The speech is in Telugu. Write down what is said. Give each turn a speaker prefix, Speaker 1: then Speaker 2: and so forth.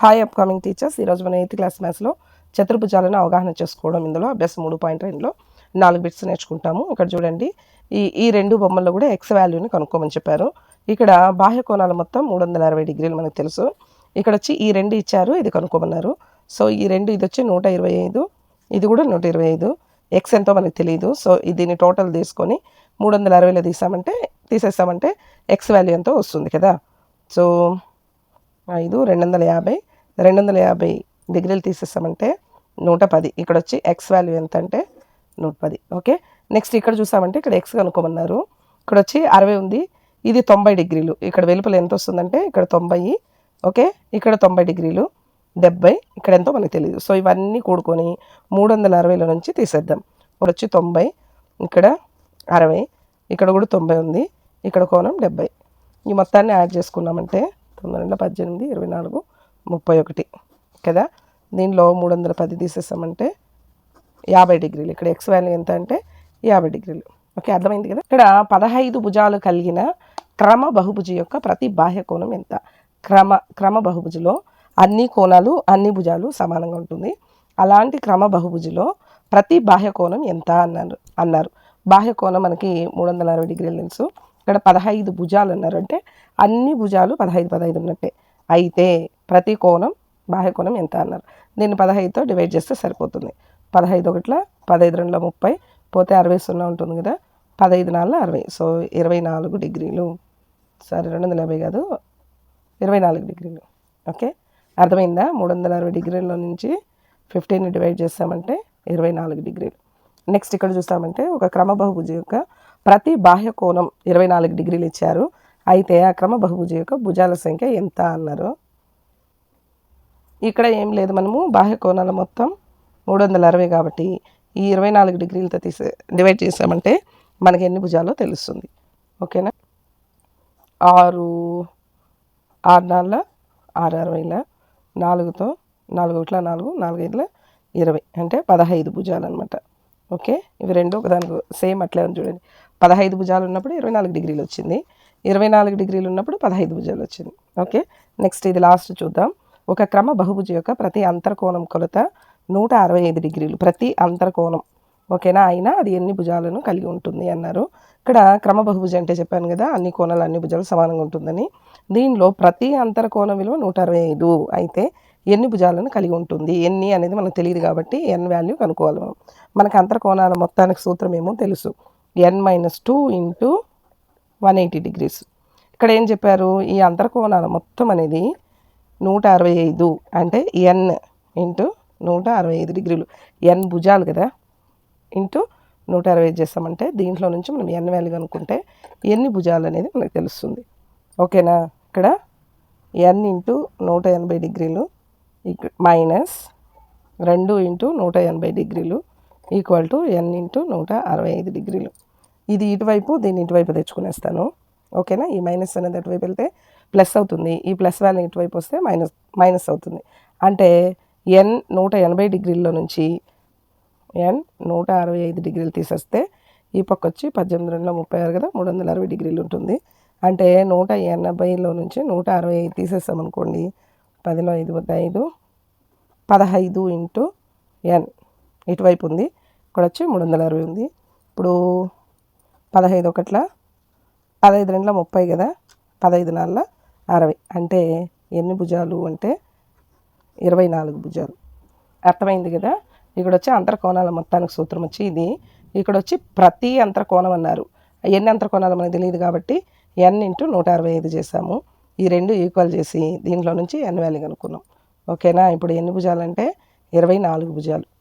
Speaker 1: హాయ్ అప్కమింగ్ టీచర్స్ ఈరోజు మనం ఎయిత్ క్లాస్ మ్యాథ్స్లో చతుర్భుజాలను అవగాహన చేసుకోవడం. ఇందులో అభ్యాసం మూడు పాయింట్ రెండులో నాలుగు బిట్స్ నేర్చుకుంటాము. ఇక్కడ చూడండి ఈ ఈ రెండు బొమ్మల్లో కూడా ఎక్స్ వాల్యూని కనుక్కోమని చెప్పారు. ఇక్కడ బాహ్య కోణాలు మొత్తం మూడు వందల అరవై డిగ్రీలు మనకు తెలుసు. ఇక్కడ వచ్చి ఈ రెండు ఇచ్చారు ఇది కనుక్కోమన్నారు. సో ఈ రెండు ఇది వచ్చి నూట ఇరవై ఐదు ఇది కూడా నూట ఇరవై ఐదు. ఎక్స్ ఎంతో మనకు తెలియదు సో దీన్ని టోటల్ తీసుకొని మూడు వందల అరవైలో తీసామంటే తీసేస్తామంటే ఎక్స్ వాల్యూ ఎంతో వస్తుంది కదా. సో ఐదు రెండు వందల యాభై రెండు వందల యాభై డిగ్రీలు తీసేస్తామంటే నూట పది. ఇక్కడ వచ్చి ఎక్స్ వాల్యూ ఎంత అంటే నూట పది. ఓకే? నెక్స్ట్ ఇక్కడ చూసామంటే ఇక్కడ ఎక్స్ కనుక్కోమన్నారు. ఇక్కడ వచ్చి అరవై ఉంది. ఇది తొంభై డిగ్రీలు. ఇక్కడ వెలుపల ఎంత వస్తుందంటే ఇక్కడ తొంభై. ఓకే? ఇక్కడ తొంభై డిగ్రీలు. డెబ్బై. ఇక్కడ ఎంతో మనకు తెలియదు సో ఇవన్నీ కూడుకొని మూడు వందల అరవైలో నుంచి తీసేద్దాం. ఇక్కడ వచ్చి తొంభై. ఇక్కడ అరవై. ఇక్కడ కూడా తొంభై ఉంది. ఇక్కడ కోణం డెబ్బై. ఈ మొత్తాన్ని యాడ్ చేసుకున్నామంటే తొమ్మిది రెండు పద్దెనిమిది ఇరవై నాలుగు ముప్పై ఒకటి కదా? దీనిలో మూడు వందల పది తీసేసామంటే యాభై డిగ్రీలు. ఇక్కడ ఎక్స్ వాల్యూ ఎంత అంటే యాభై డిగ్రీలు. ఓకే అర్థమైంది కదా? ఇక్కడ పదహైదు భుజాలు కలిగిన క్రమ బహుభుజి యొక్క ప్రతి బాహ్య కోణం ఎంత? క్రమ క్రమ బహుభుజిలో అన్ని కోణాలు అన్ని భుజాలు సమానంగా ఉంటుంది. అలాంటి క్రమ బహుభుజిలో ప్రతి బాహ్య కోణం ఎంత అన్నారు? అన్నారు. బాహ్య కోణం మనకి మూడు వందల అరవై డిగ్రీలు తెలుసు. ఇక్కడ పదహైదు భుజాలు అన్నారు అంటే అన్ని భుజాలు పదహైదు పదహైదు ఉన్నట్టే. అయితే ప్రతి కోణం బాహ్య కోణం ఎంత అన్నారు. దీన్ని పదహైదుతో డివైడ్ చేస్తే సరిపోతుంది. పదహైదు ఒకట్ల పదహైదు రెండులో ముప్పై పోతే అరవై సున్నా ఉంటుంది కదా. పదహైదు నాలుగు అరవై. సో ఇరవై నాలుగు డిగ్రీలు. సారీ రెండు వందల యాభై కాదు. ఇరవై నాలుగు డిగ్రీలు. ఓకే? అర్థమైందా? మూడు వందల అరవై డిగ్రీల నుంచి ఫిఫ్టీన్ డివైడ్ చేస్తామంటే ఇరవై నాలుగు డిగ్రీలు. నెక్స్ట్ ఇక్కడ చూస్తామంటే ఒక క్రమ బహుభుజి యొక్క ప్రతి బాహ్య కోణం ఇరవై నాలుగు డిగ్రీలు ఇచ్చారు. అయితే ఆ క్రమ బహుభుజి యొక్క భుజాల సంఖ్య ఎంత అన్నారు? ఇక్కడ ఏం లేదు మనము బాహ్య కోణాల మొత్తం మూడు వందల అరవై కాబట్టి ఈ ఇరవై నాలుగు డిగ్రీలతో తీసే డివైడ్ చేసామంటే మనకి ఎన్ని భుజాలో తెలుస్తుంది. ఓకేనా? ఆరు ఆరు నాలుగు ఆరు అరవైల నాలుగుతో నాలుగు ఒకట్ల నాలుగు నాలుగైదుల ఇరవై. అంటే పదహైదు భుజాలు అనమాట ఓకే? ఇవి రెండు ఒకదానికి సేమ్ అట్లే ఉంది చూడండి. పదహైదు భుజాలు ఉన్నప్పుడు ఇరవై నాలుగు డిగ్రీలు వచ్చింది ఇరవై నాలుగు డిగ్రీలు ఉన్నప్పుడు పదహైదు భుజాలు వచ్చింది ఓకే? నెక్స్ట్ ఇది లాస్ట్ చూద్దాం. ఒక క్రమ బహుభుజ యొక్క ప్రతి అంతర్కోణం కొలత నూట అరవై ఐదు డిగ్రీలు ప్రతి అంతర్కోణం. ఓకేనా? అయినా అది ఎన్ని భుజాలను కలిగి ఉంటుంది అన్నారు. ఇక్కడ క్రమ బహుభుజ అంటే చెప్పాను కదా అన్ని కోణాలు అన్ని భుజాలు సమానంగా ఉంటుందని. దీనిలో ప్రతి అంతర్కోణం విలువ నూట అరవై ఐదు. అయితే ఎన్ని భుజాలను కలిగి ఉంటుంది? ఎన్ని అనేది మనకు తెలియదు కాబట్టి ఎన్ వాల్యూ కనుక్కోవాలి మనం. మనకు అంతర్కోణాల మొత్తానికి సూత్రం ఏమో తెలుసు. N minus two into one eighty degrees ఇక్కడ ఏం చెప్పారు? ఈ అంతర్కోణాల మొత్తం అనేది నూట అరవై ఐదు అంటే ఎన్ ఇంటూ నూట అరవై ఐదు డిగ్రీలు. ఎన్ భుజాలు కదా. ఇంటూ నూట అరవై ఐదు చేస్తామంటే దీంట్లో నుంచి మనం ఎన్ వాల్యూ కనుక్కుంటే ఎన్ని భుజాలు అనేది మనకు తెలుస్తుంది. ఓకేనా? ఇక్కడ ఎన్ ఇంటూ నూట ఎనభై డిగ్రీలు మైనస్ రెండు ఇంటూ నూట ఎనభై డిగ్రీలు ఈక్వల్ టు ఎన్ ఇంటూ నూట అరవై ఐదు డిగ్రీలు. ఇది ఇటువైపు దీన్ని ఇటువైపు తెచ్చుకునేస్తాను. ఓకేనా? ఈ మైనస్ అనేది అటువైపు వెళ్తే ప్లస్ అవుతుంది. ఈ ప్లస్ వాల్యూ ఇటువైపు వస్తే మైనస్ మైనస్ అవుతుంది. అంటే ఎన్ నూట ఎనభై డిగ్రీల్లో నుంచి ఎన్ నూట అరవై ఐదు డిగ్రీలు తీసేస్తే ఈ పక్క వచ్చి పద్దెనిమిది వందల ముప్పై ఆరు కదా? మూడు వందల అరవై డిగ్రీలు ఉంటుంది. అంటే నూట ఎనభైలో నుంచి నూట అరవై ఐదు తీసేస్తామనుకోండి పదిలో ఐదు వద్ద ఐదు పదహైదు ఇంటూ ఎన్ ఇటువైపు ఉంది. ఇక్కడ వచ్చి మూడు వందల అరవై ఉంది. ఇప్పుడు పదహైదు ఒకట్ల పదహైదు రెండుల ముప్పై కదా? పదహైదు నాళ్ళ అరవై. అంటే ఎన్ని భుజాలు అంటే ఇరవై నాలుగు భుజాలు. అర్థమైంది కదా? ఇక్కడ వచ్చి అంతర్కోణాల మొత్తానికి సూత్రం వచ్చి ఇది. ఇక్కడ వచ్చి ప్రతి అంతర్కోణం అన్నారు. ఎన్ని అంతర్కోణాలు మనకు తెలియదు కాబట్టి ఎన్ ఇంటూ నూట అరవై ఐదు చేసాము ఈ రెండు ఈక్వల్ చేసి దీంట్లో నుంచి ఎన్ వాల్యూ కనుక్కున్నాం. ఓకేనా? ఇప్పుడు ఎన్ని భుజాలు అంటే ఇరవై నాలుగు భుజాలు.